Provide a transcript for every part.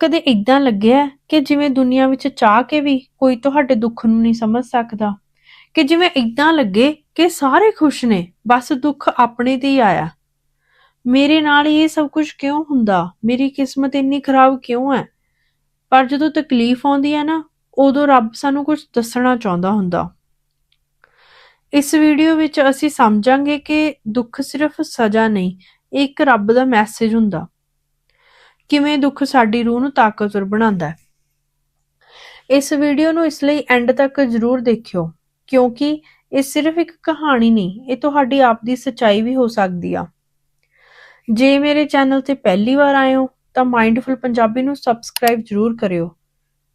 ਕਦੇ ਇਦਾਂ ਲੱਗਿਆ ਕਿ ਜਿਵੇਂ ਦੁਨੀਆ ਵਿੱਚ ਚਾਹ ਕੇ ਵੀ ਕੋਈ ਤੁਹਾਡੇ ਦੁੱਖ ਨੂੰ ਨਹੀਂ ਸਮਝ ਸਕਦਾ? ਕਿ ਜਿਵੇਂ ਇਦਾਂ ਲੱਗੇ ਕਿ ਸਾਰੇ ਖੁਸ਼ ਨੇ, ਬਸ ਦੁੱਖ ਆਪਣੇ ਤੇ ਹੀ ਆਇਆ? ਮੇਰੇ ਨਾਲ ਇਹ ਸਭ ਕੁਝ ਕਿਉਂ ਹੁੰਦਾ? ਮੇਰੀ ਕਿਸਮਤ ਇੰਨੀ ਖਰਾਬ ਕਿਉਂ ਹੈ? ਪਰ ਜਦੋਂ ਤਕਲੀਫ ਆਉਂਦੀ ਹੈ ਨਾ, ਉਦੋਂ ਰੱਬ ਸਾਨੂੰ ਕੁਝ ਦੱਸਣਾ ਚਾਹੁੰਦਾ ਹੁੰਦਾ। ਇਸ ਵੀਡੀਓ ਵਿੱਚ ਅਸੀਂ ਸਮਝਾਂਗੇ ਕਿ ਦੁੱਖ ਸਿਰਫ ਸਜ਼ਾ ਨਹੀਂ ਇੱਕ ਰੱਬ ਦਾ ਮੈਸੇਜ ਹੁੰਦਾ। ਕਿਵੇਂ ਦੁੱਖ ਸਾਡੀ ਰੂਹ ਨੂੰ ਤਾਕਤਵਰ ਬਣਾਉਂਦਾ ਹੈ। ਇਸ ਵੀਡੀਓ ਨੂੰ ਇਸ ਲਈ ਐਂਡ ਤੱਕ ਜ਼ਰੂਰ ਦੇਖਿਓ, ਕਿਉਂਕਿ ਇਹ ਸਿਰਫ ਇੱਕ ਕਹਾਣੀ ਨਹੀਂ, ਇਹ ਤੁਹਾਡੀ ਆਪ ਦੀ ਸੱਚਾਈ ਵੀ ਹੋ ਸਕਦੀ ਆ। ਜੇ ਮੇਰੇ ਚੈਨਲ ਤੇ ਪਹਿਲੀ ਵਾਰ ਆਏ ਹੋ, ਤਾਂ ਮਾਈਂਡਫੁਲ ਪੰਜਾਬੀ ਨੂੰ ਸਬਸਕ੍ਰਾਈਬ ਜ਼ਰੂਰ ਕਰਿਓ।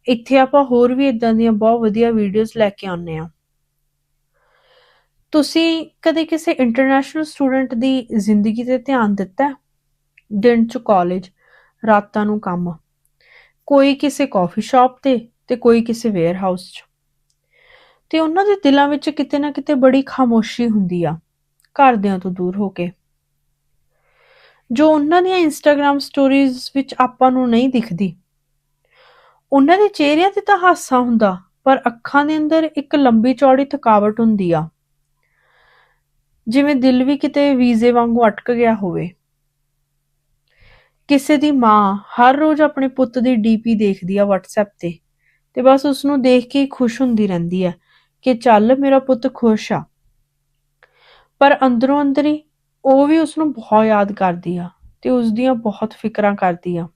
ਇੱਥੇ ਆਪਾਂ ਹੋਰ ਵੀ ਇਦਾਂ ਦੀਆਂ ਬਹੁਤ ਵਧੀਆ ਵੀਡੀਓਜ਼ ਲੈ ਕੇ ਆਉਂਦੇ ਆ ਤੁਸੀਂ ਕਦੇ ਕਿਸੇ ਇੰਟਰਨੈਸ਼ਨਲ ਸਟੂਡੈਂਟ ਦੀ ਜ਼ਿੰਦਗੀ ਤੇ ਧਿਆਨ ਦਿੱਤਾ ਦਿਨ ਚ ਕਾਲਜ ਰਾਤਾਂ ਨੂੰ ਕੰਮ। ਕੋਈ ਕਿਸੇ ਕਾਫੀ ਸ਼ਾਪ ਤੇ ਤੇ ਕੋਈ ਕਿਸੇ ਵੇਅਰ ਹਾਊਸ 'ਚ। ਤੇ ਉਹਨਾਂ ਦੇ ਦਿਲਾਂ ਵਿੱਚ ਕਿਤੇ ਨਾ ਕਿਤੇ ਬੜੀ ਖਾਮੋਸ਼ੀ ਹੁੰਦੀ ਆ, ਘਰਦਿਆਂ ਤੋਂ ਦੂਰ ਹੋ ਕੇ। ਜੋ ਉਹਨਾਂ ਦੀਆਂ ਇੰਸਟਾਗ੍ਰam ਸਟੋਰੀਜ਼ ਵਿੱਚ ਆਪਾਂ ਨੂੰ ਨਹੀਂ ਦਿਖਦੀ। ਉਹਨਾਂ ਦੇ ਚਿਹਰਿਆਂ ਤੇ ਤਾਂ ਹਾਸਾ ਹੁੰਦਾ, ਪਰ ਅੱਖਾਂ ਦੇ ਅੰਦਰ ਇੱਕ ਲੰਬੀ ਚੌੜੀ ਥਕਾਵਟ ਹੁੰਦੀ ਆ। ਜਿਵੇਂ ਦਿਲ ਵੀ ਕਿਤੇ ਵੀਜ਼ੇ ਵਾਂਗੂ ਅਟਕ ਗਿਆ ਹੋਵੇ। ਕਿਸੇ ਦੀ ਮਾਂ ਹਰ ਰੋਜ਼ ਆਪਣੇ ਪੁੱਤ ਦੀ ਡੀਪੀ ਦੇਖਦੀ ਆ WhatsApp ਤੇ ਤੇ ਬਸ ਉਸ ਨੂੰ ਦੇਖ ਕੇ ਖੁਸ਼ ਹੁੰਦੀ ਰਹਿੰਦੀ ਆ ਕਿ ਚੱਲ ਮੇਰਾ ਪੁੱਤ ਖੁਸ਼ ਆ। ਪਰ ਅੰਦਰੋਂ ਅੰਦਰੀ ਉਹ ਵੀ ਉਸ ਨੂੰ ਬਹੁਤ ਯਾਦ ਕਰਦੀ ਆ ਤੇ ਉਸ ਦੀਆਂ ਬਹੁਤ ਫਿਕਰਾਂ ਕਰਦੀ ਆ।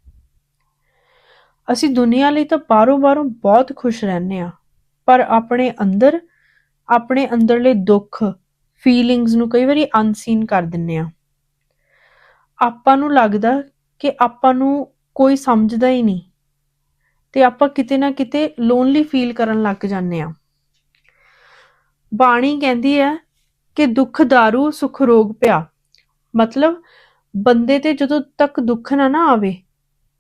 ਅਸੀਂ ਦੁਨੀਆ ਲਈ ਤਾਂ ਬਾਹਰੋਂ ਬਾਹਰੋਂ ਬਹੁਤ ਖੁਸ਼ ਰਹਿੰਦੇ ਆ, ਪਰ ਆਪਣੇ ਅੰਦਰ, ਆਪਣੇ ਅੰਦਰਲੇ ਦੁੱਖ ਫੀਲਿੰਗਸ ਨੂੰ ਕਈ ਵਾਰੀ ਅਨਸੀਨ ਕਰ ਦਿੰਨੇ ਆ। ਆਪਾਂ ਨੂੰ ਲੱਗਦਾ ਕਿ ਆਪਾਂ ਨੂੰ ਕੋਈ ਸਮਝਦਾ ਹੀ ਨਹੀਂ। ਤੇ ਆਪਾਂ ਕਿਤੇ ਨਾ ਕਿਤੇ ਲੋਨਲੀ ਫੀਲ ਕਰਨ ਲੱਗ ਜਾਂਦੇ ਆ ਬਾਣੀ ਕਹਿੰਦੀ ਹੈ ਕਿ ਦੁੱਖ दारू, ਸੁਖ ਰੋਗ ਪਿਆ। ਮਤਲਬ ਬੰਦੇ ਤੇ ਜਦੋਂ ਤੱਕ ਦੁੱਖ ਨਾ ਨਾ ਆਵੇ,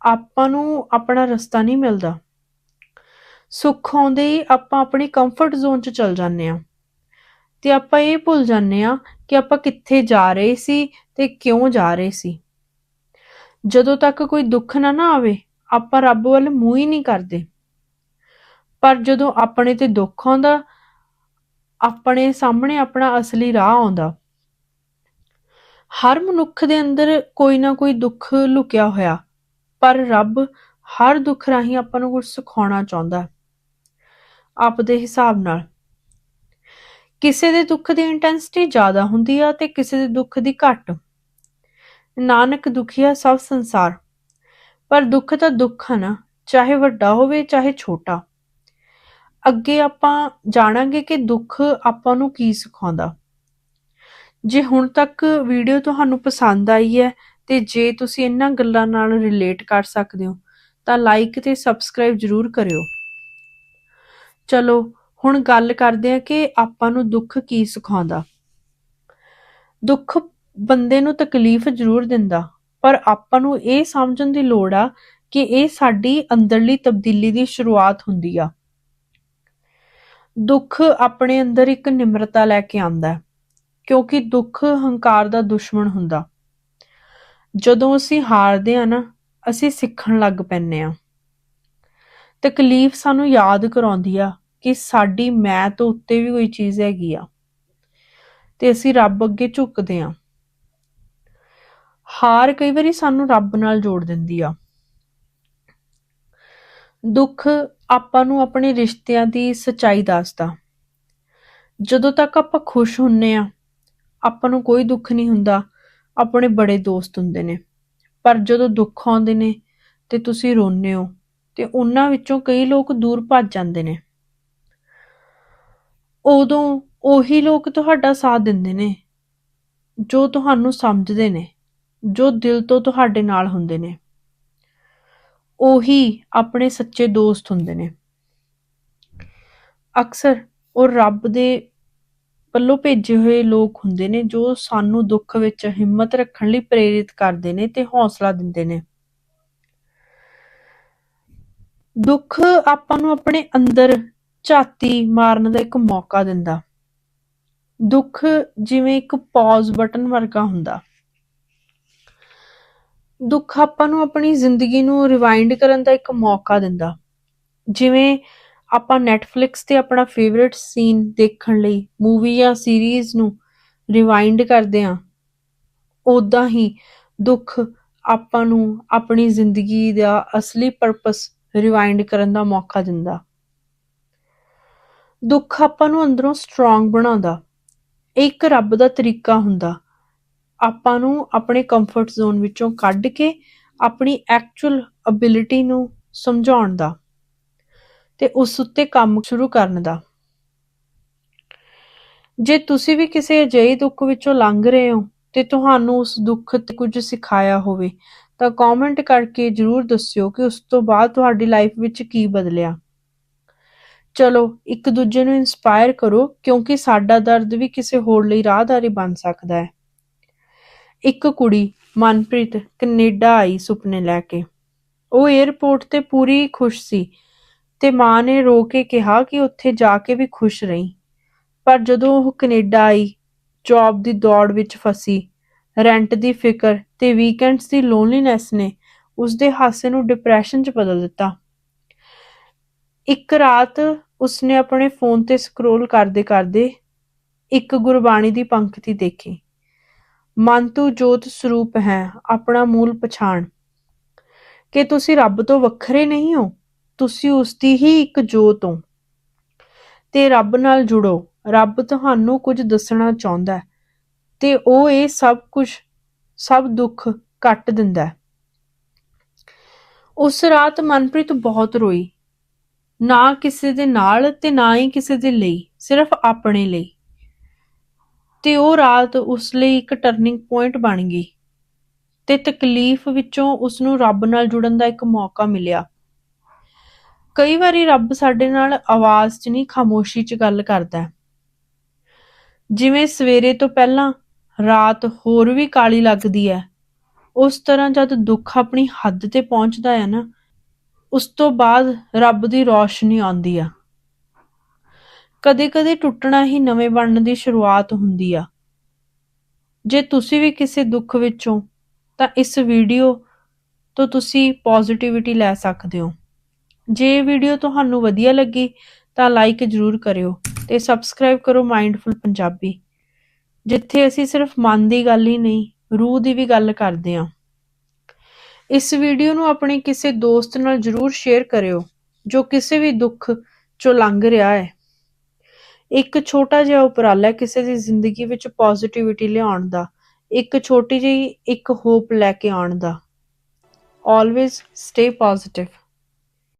ਆਪਾਂ ਨੂੰ ਆਪਣਾ ਰਸਤਾ ਨਹੀਂ ਮਿਲਦਾ। ਸੁੱਖ ਆਉਂਦੇ ਹੀ ਆਪਾਂ ਆਪਣੀ ਕੰਫਰਟ ਜ਼ੋਨ 'ਚ ਚਲ ਜਾਂਦੇ ਆ ਤੇ ਆਪਾਂ ਇਹ ਭੁੱਲ ਜਾਂਦੇ ਆ ਕਿ ਆਪਾਂ ਕਿੱਥੇ ਜਾ ਰਹੇ ਸੀ ਤੇ ਕਿਉਂ ਜਾ ਰਹੇ ਸੀ। ਜਦੋਂ ਤੱਕ ਕੋਈ ਦੁੱਖ ਨਾ ਨਾ ਆਵੇ, ਆਪਾਂ ਰੱਬ ਵੱਲ ਮੂੰਹ ਹੀ ਨਹੀਂ ਕਰਦੇ। ਪਰ ਜਦੋਂ ਆਪਣੇ ਤੇ ਦੁੱਖ ਆਉਂਦਾ, ਆਪਣੇ ਸਾਹਮਣੇ ਆਪਣਾ ਅਸਲੀ ਰਾਹ ਆਉਂਦਾ। ਹਰ ਮਨੁੱਖ ਦੇ ਅੰਦਰ ਕੋਈ ਨਾ ਕੋਈ ਦੁੱਖ ਲੁਕਿਆ ਹੋਇਆ, ਪਰ ਰੱਬ ਹਰ ਦੁੱਖ ਰਾਹੀਂ ਆਪਾਂ ਨੂੰ ਕੁਝ ਸਿਖਾਉਣਾ ਚਾਹੁੰਦਾ। ਆਪਦੇ ਹਿਸਾਬ ਨਾਲ। ਕਿਸੇ ਦੇ ਦੁੱਖ ਦੀ ਇੰਟੈਂਸਿਟੀ ਜ਼ਿਆਦਾ ਹੁੰਦੀ ਆ ਤੇ ਕਿਸੇ ਦੇ ਦੁੱਖ ਦੀ ਘੱਟ। ਨਾਨਕ ਦੁਖੀਆ ਸਭ ਸੰਸਾਰ। ਪਰ ਦੁੱਖ ਤਾਂ ਦੁੱਖ ਹੈ ਨਾ, ਚਾਹੇ ਵੱਡਾ ਹੋਵੇ, ਚਾਹੇ ਛੋਟਾ। ਅੱਗੇ ਆਪਾਂ ਜਾਣਾਂਗੇ ਕਿ ਦੁੱਖ ਆਪਾਂ ਨੂੰ ਕੀ ਸਿਖਾਉਂਦਾ। ਜੇ ਹੁਣ ਤੱਕ ਵੀਡੀਓ ਤੁਹਾਨੂੰ ਪਸੰਦ ਆਈ ਹੈ ਤੇ ਜੇ ਤੁਸੀਂ ਇਹਨਾਂ ਗੱਲਾਂ ਨਾਲ ਰਿਲੇਟ ਕਰ ਸਕਦੇ ਹੋ, ਤਾਂ ਲਾਈਕ ਤੇ ਸਬਸਕ੍ਰਾਈਬ ਜ਼ਰੂਰ ਕਰਿਓ। ਚਲੋ, ਹੁਣ ਗੱਲ ਕਰਦੇ ਹਾਂ ਕਿ ਆਪਾਂ ਨੂੰ ਦੁੱਖ ਕੀ ਸਿਖਾਉਂਦਾ। ਦੁੱਖ ਬੰਦੇ ਨੂੰ ਤਕਲੀਫ ਜ਼ਰੂਰ ਦਿੰਦਾ। ਪਰ ਆਪਾਂ ਨੂੰ ਇਹ ਸਮਝਣ ਦੀ ਲੋੜ ਆ ਕਿ ਇਹ ਸਾਡੀ ਅੰਦਰਲੀ ਤਬਦੀਲੀ ਦੀ ਸ਼ੁਰੂਆਤ ਹੁੰਦੀ ਆ। ਦੁੱਖ ਆਪਣੇ ਅੰਦਰ ਇੱਕ ਨਿਮਰਤਾ ਲੈ ਕੇ ਆਂਦਾ ਕਿਉਂਕਿ ਦੁੱਖ ਹੰਕਾਰ ਦਾ ਦੁਸ਼ਮਣ ਹੁੰਦਾ। ਜਦੋਂ ਅਸੀਂ ਹਾਰਦੇ ਆ ਨਾ, ਅਸੀਂ ਸਿੱਖਣ ਲੱਗ ਪੈਂਦੇ ਆ। ਤਕਲੀਫ ਸਾਨੂੰ ਯਾਦ ਕਰਾਉਂਦੀ ਆ ਕਿ ਸਾਡੀ ਮੈਂ ਤੋਂ ਉੱਤੇ ਵੀ ਕੋਈ ਚੀਜ਼ ਹੈਗੀ ਆ, ਤੇ ਅਸੀਂ ਰੱਬ ਅੱਗੇ ਝੁਕਦੇ ਆ। ਹਾਰ ਕਈ ਵਾਰੀ ਸਾਨੂੰ ਰੱਬ ਨਾਲ ਜੋੜ ਦਿੰਦੀ ਆ। ਦੁੱਖ ਆਪਾਂ ਨੂੰ ਆਪਣੇ ਰਿਸ਼ਤਿਆਂ ਦੀ ਸਚਾਈ ਦੱਸਦਾ। ਜਦੋਂ ਤੱਕ ਆਪਾਂ ਖੁਸ਼ ਹੁੰਨੇ ਆ, ਆਪਾਂ ਨੂੰ ਕੋਈ ਦੁੱਖ ਨਹੀਂ ਹੁੰਦਾ, ਆਪਣੇ ਬੜੇ ਦੋਸਤ ਹੁੰਦੇ ਨੇ। ਪਰ ਜਦੋਂ ਦੁੱਖ ਆਉਂਦੇ ਨੇ ਤੇ ਤੁਸੀਂ ਰੋਨੇ ਹੋ ਤੇ ਉਹਨਾਂ ਵਿੱਚੋਂ ਕਈ ਲੋਕ ਦੂਰ ਭੱਜ ਜਾਂਦੇ ਨੇ। ਉਦੋਂ ਉਹੀ ਲੋਕ ਤੁਹਾਡਾ ਸਾਥ ਦਿੰਦੇ ਨੇ, ਜੋ ਤੁਹਾਨੂੰ ਸਮਝਦੇ ਨੇ। ਜੋ ਦਿਲ ਤੋਂ ਤੁਹਾਡੇ ਨਾਲ ਹੁੰਦੇ ਨੇ। ਉਹੀ ਆਪਣੇ ਸੱਚੇ ਦੋਸਤ ਹੁੰਦੇ ਨੇ। ਅਕਸਰ ਉਹ ਰੱਬ ਦੇ ਵੱਲੋਂ ਭੇਜੇ ਹੋਏ ਲੋਕ ਹੁੰਦੇ ਨੇ ਜੋ ਸਾਨੂੰ ਦੁੱਖ ਵਿੱਚ ਹਿੰਮਤ ਰੱਖਣ ਲਈ ਪ੍ਰੇਰਿਤ ਕਰਦੇ ਨੇ ਤੇ ਹੌਸਲਾ ਦਿੰਦੇ ਨੇ। ਦੁੱਖ ਆਪਾਂ ਨੂੰ ਆਪਣੇ ਅੰਦਰ ਝਾਤੀ ਮਾਰਨ ਦਾ ਇੱਕ ਮੌਕਾ ਦਿੰਦਾ। ਦੁੱਖ ਜਿਵੇਂ ਇੱਕ ਪੌਜ਼ ਬਟਨ ਵਰਗਾ ਹੁੰਦਾ। ਦੁੱਖ ਆਪਾਂ ਨੂੰ ਆਪਣੀ ਜ਼ਿੰਦਗੀ ਨੂੰ ਰਿਵਾਈਂਡ ਕਰਨ ਦਾ ਇੱਕ ਮੌਕਾ ਦਿੰਦਾ। ਜਿਵੇਂ ਆਪਾਂ Netflix ਤੇ ਆਪਣਾ ਫੇਵਰਿਟ ਸੀਨ ਦੇਖਣ ਲਈ ਮੂਵੀ ਜਾਂ ਸੀਰੀਜ਼ ਨੂੰ ਰਿਵਾਈਂਡ ਕਰਦੇ ਹਾਂ ਉਦਾਂ ਹੀ ਦੁੱਖ ਆਪਾਂ ਨੂੰ ਆਪਣੀ ਜ਼ਿੰਦਗੀ ਦਾ ਅਸਲੀ ਪਰਪਸ ਰਿਵਾਈਂਡ ਕਰਨ ਦਾ ਮੌਕਾ ਦਿੰਦਾ। ਦੁੱਖ ਆਪਾਂ ਨੂੰ ਅੰਦਰੋਂ ਸਟਰੋਂਗ ਬਣਾਉਂਦਾ। ਇੱਕ ਰੱਬ ਦਾ ਤਰੀਕਾ ਹੁੰਦਾ। ਆਪਾਂ ਨੂੰ ਆਪਣੇ ਕੰਫਰਟ ਜ਼ੋਨ ਵਿੱਚੋਂ ਕੱਢ ਕੇ ਆਪਣੀ ਐਕਚੁਅਲ ਅਬਿਲਿਟੀ ਨੂੰ ਸਮਝਾਉਣ ਦਾ ਤੇ ਉਸ ਉੱਤੇ ਕੰਮ ਸ਼ੁਰੂ ਕਰਨ ਦਾ। ਜੇ ਤੁਸੀਂ ਵੀ ਕਿਸੇ ਅਜਿਹੇ ਦੁੱਖ ਵਿੱਚੋਂ ਲੰਘ ਰਹੇ ਹੋ ਤੇ ਤੁਹਾਨੂੰ ਉਸ ਦੁੱਖ ਤੇ ਕੁਝ ਸਿਖਾਇਆ ਹੋਵੇ, ਤਾਂ ਕਮੈਂਟ ਕਰਕੇ ਜਰੂਰ ਦੱਸਿਓ ਕਿ ਉਸ ਤੋਂ ਬਾਅਦ ਤੁਹਾਡੀ ਲਾਈਫ ਵਿੱਚ ਕੀ ਬਦਲਿਆ। ਚਲੋ, ਇੱਕ ਦੂਜੇ ਨੂੰ ਇਨਸਪਾਇਰ ਕਰੋ ਕਿਉਂਕਿ ਸਾਡਾ ਦਰਦ ਵੀ ਕਿਸੇ ਹੋਰ ਲਈ ਰਾਹਦਾਰੀ ਬਣ ਸਕਦਾ ਹੈ। ਇੱਕ ਕੁੜੀ, ਮਨਪ੍ਰੀਤ, ਕੈਨੇਡਾ ਆਈ ਸੁਪਨੇ ਲੈ ਕੇ। ਉਹ 에ਅਰਪੋਰਟ ਤੇ ਪੂਰੀ ਖੁਸ਼ ਸੀ ਤੇ ਮਾਂ ਨੇ ਰੋ ਕੇ ਕਿਹਾ ਕਿ ਉੱਥੇ ਜਾ ਕੇ ਵੀ ਖੁਸ਼ ਰਹੀ। ਪਰ ਜਦੋਂ ਉਹ ਕੈਨੇਡਾ ਆਈ ਜੌਬ ਦੀ ਦੌੜ ਵਿੱਚ ਫਸੀ ਰੈਂਟ ਦੀ ਫਿਕਰ ਤੇ ਵੀਕਐਂਡਸ ਦੀ ਲੋਨਲੀਨੈਸ ਨੇ ਉਸਦੇ ਹਾਸੇ ਨੂੰ ਡਿਪਰੈਸ਼ਨ 'ਚ ਬਦਲ ਦਿੱਤਾ। ਇੱਕ ਰਾਤ ਉਸਨੇ ਆਪਣੇ ਫੋਨ ਤੇ ਸਕਰੋਲ ਕਰਦੇ ਕਰਦੇ ਇੱਕ ਗੁਰਬਾਣੀ ਦੀ ਪੰਕਤੀ ਦੇਖੀ। ਮਨ ਤੂੰ ਜੋਤ ਸਰੂਪ ਹੈ, ਆਪਣਾ ਮੂਲ ਪਛਾਣ। ਕਿ ਤੁਸੀਂ ਰੱਬ ਤੋਂ ਵੱਖਰੇ ਨਹੀਂ ਹੋ, ਤੁਸੀਂ ਉਸ ਦੀ ਹੀ ਇੱਕ ਜੋਤ ਹੋ। ਤੇ ਰੱਬ ਨਾਲ ਜੁੜੋ, ਰੱਬ ਤੁਹਾਨੂੰ ਕੁਝ ਦੱਸਣਾ ਚਾਹੁੰਦਾ ਹੈ, ਤੇ ਉਹ ਇਹ ਸਭ ਕੁਝ, ਸਭ ਦੁੱਖ ਕੱਟ ਦਿੰਦਾ ਹੈ। ਉਸ ਰਾਤ ਮਨਪ੍ਰੀਤ ਬਹੁਤ ਰੋਈ, ਨਾ ਕਿਸੇ ਦੇ ਨਾਲ ਤੇ ਨਾ ਹੀ ਕਿਸੇ ਦੇ ਲਈ, ਸਿਰਫ ਆਪਣੇ ਲਈ। ਤੇ ਉਹ ਰਾਤ ਉਸ ਲਈ ਇੱਕ ਟਰਨਿੰਗ ਪੁਆਇੰਟ ਬਣ ਗਈ ਤੇ ਤਕਲੀਫ ਵਿੱਚੋਂ ਉਸ ਨੂੰ ਰੱਬ ਨਾਲ ਜੁੜਨ ਦਾ ਇੱਕ ਮੌਕਾ ਮਿਲਿਆ। ਕਈ ਵਾਰੀ ਰੱਬ ਸਾਡੇ ਨਾਲ ਆਵਾਜ਼ 'ਚ ਨਹੀਂ, ਖਾਮੋਸ਼ੀ 'ਚ ਗੱਲ ਕਰਦਾ। ਜਿਵੇਂ ਸਵੇਰੇ ਤੋਂ ਪਹਿਲਾਂ ਰਾਤ ਹੋਰ ਵੀ ਕਾਲੀ ਲੱਗਦੀ ਹੈ, ਉਸ ਤਰ੍ਹਾਂ ਜਦ ਦੁੱਖ ਆਪਣੀ ਹੱਦ ਤੇ ਪਹੁੰਚਦਾ ਹੈ ਨਾ, ਉਸ ਤੋਂ ਬਾਅਦ ਰੱਬ ਦੀ ਰੌਸ਼ਨੀ ਆਉਂਦੀ ਆ। ਕਦੇ-ਕਦੇ ਟੁੱਟਣਾ ਹੀ ਨਵੇਂ ਬਣਨ ਦੀ ਸ਼ੁਰੂਆਤ ਹੁੰਦੀ ਆ। ਜੇ ਤੁਸੀਂ ਵੀ ਕਿਸੇ ਦੁੱਖ ਵਿੱਚੋਂ, ਤਾਂ ਇਸ ਵੀਡੀਓ ਤੋਂ ਤੁਸੀਂ ਪੋਜ਼ਿਟਿਵਿਟੀ ਲੈ ਸਕਦੇ ਹੋ। ਜੇ ਇਹ ਵੀਡੀਓ ਤੁਹਾਨੂੰ ਵਧੀਆ ਲੱਗੀ, ਤਾਂ ਲਾਈਕ ਜ਼ਰੂਰ ਕਰਿਓ ਤੇ ਸਬਸਕ੍ਰਾਈਬ ਕਰੋ ਮਾਈਂਡਫੁਲ ਪੰਜਾਬੀ ਜਿੱਥੇ ਅਸੀਂ ਸਿਰਫ ਮਨ ਦੀ ਗੱਲ ਹੀ ਨਹੀਂ, ਰੂਹ ਦੀ ਵੀ ਗੱਲ ਕਰਦੇ ਹਾਂ। ਇਸ ਵੀਡੀਓ ਨੂੰ ਆਪਣੇ ਕਿਸੇ ਦੋਸਤ ਨਾਲ ਜ਼ਰੂਰ ਸ਼ੇਅਰ ਕਰਿਓ, ਜੋ ਕਿਸੇ ਵੀ ਦੁੱਖ ਚੋਂ ਲੰਘ ਰਿਹਾ ਹੈ। ਇੱਕ ਛੋਟਾ ਜਿਹਾ ਉਪਰਾਲਾ ਕਿਸੇ ਦੀ ਜ਼ਿੰਦਗੀ ਵਿੱਚ ਪੋਜ਼ਿਟਿਵਿਟੀ ਲਿਆਉਣ ਦਾ। ਇੱਕ ਛੋਟੀ ਜਿਹੀ ਇੱਕ ਹੋਪ ਲੈ ਕੇ ਆਉਣ ਦਾ। Always stay positive